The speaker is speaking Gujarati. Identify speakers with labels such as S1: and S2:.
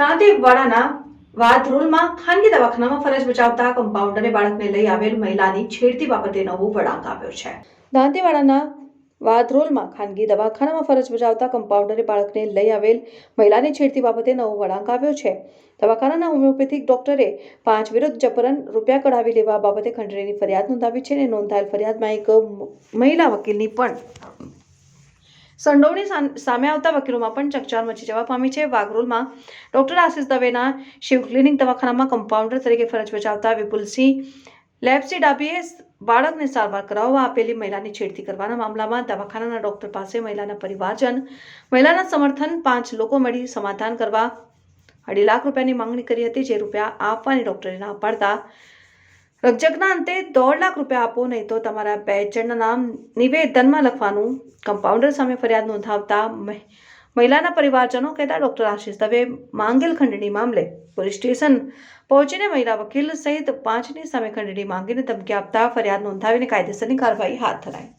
S1: દાંતીવાડાના વાધરોલમાં ખાનગી દવાખાનામાં ફરજ બજાવતા કમ્પાઉન્ડરે બાળકને લઈ આવેલ મહિલાની છેડતી બાબતે નવો વળાંક આવ્યો છે. દાંતીવાડાના વાધરોલમાં ખાનગી દવાખાનામાં ફરજ બજાવતા કમ્પાઉન્ડરે બાળકને લઈ આવેલ મહિલાની છેડતી બાબતે નવો વળાંક આવ્યો છે. દવાખાનાના હોમિયોપેથિક ડોક્ટરે પાંચ વિરુદ્ધ જબરન રૂપિયા કઢાવી લેવા બાબતે ખંડણીની ફરિયાદ નોંધાવી છે અને નોંધાયેલ ફરિયાદમાં એક મહિલા વકીલની પણ સંડોવણી સામ- આવતા વકીલોમાં પણ ચકચાર મચી જવા પામી છે. વાઘરોલમાં ડોક્ટર આશિષ દવેના શિવ ક્લિનિક દવાખાનામાં કમ્પાઉન્ડર તરીકે ફરજ બજાવતા વિપુલસિંહ લેબ્સી ડાબીએ બાળકને સારવાર કરાવવા આપેલી મહિલાની છેડતી કરવાના મામલામાં દવાખાનાના ડોક્ટર પાસે મહિલાના પરિવારજન, મહિલાના સમર્થન પાંચ લોકો મળી સમાધાન કરવા અઢી લાખ રૂપિયાની માંગણી કરી હતી, જે રૂપિયા આપવાની ડોક્ટરે ના પાડતા રકજકના અંતે દોઢ લાખ રૂપિયા આપો, નહીં તો તમારા બે નામ નિવેદનમાં લખવાનું. કમ્પાઉન્ડર સામે ફરિયાદ નોંધાવતા મહિલાના પરિવારજનો કહેતા ડોક્ટર આશિષ દવે માંગેલ ખંડણી મામલે પોલીસ સ્ટેશન પહોંચીને મહિલા વકીલ સહિત પાંચની સામે ખંડણી માંગીને ધમકી આપતા ફરિયાદ નોંધાવીને કાયદેસરની કાર્યવાહી હાથ ધરાઈ.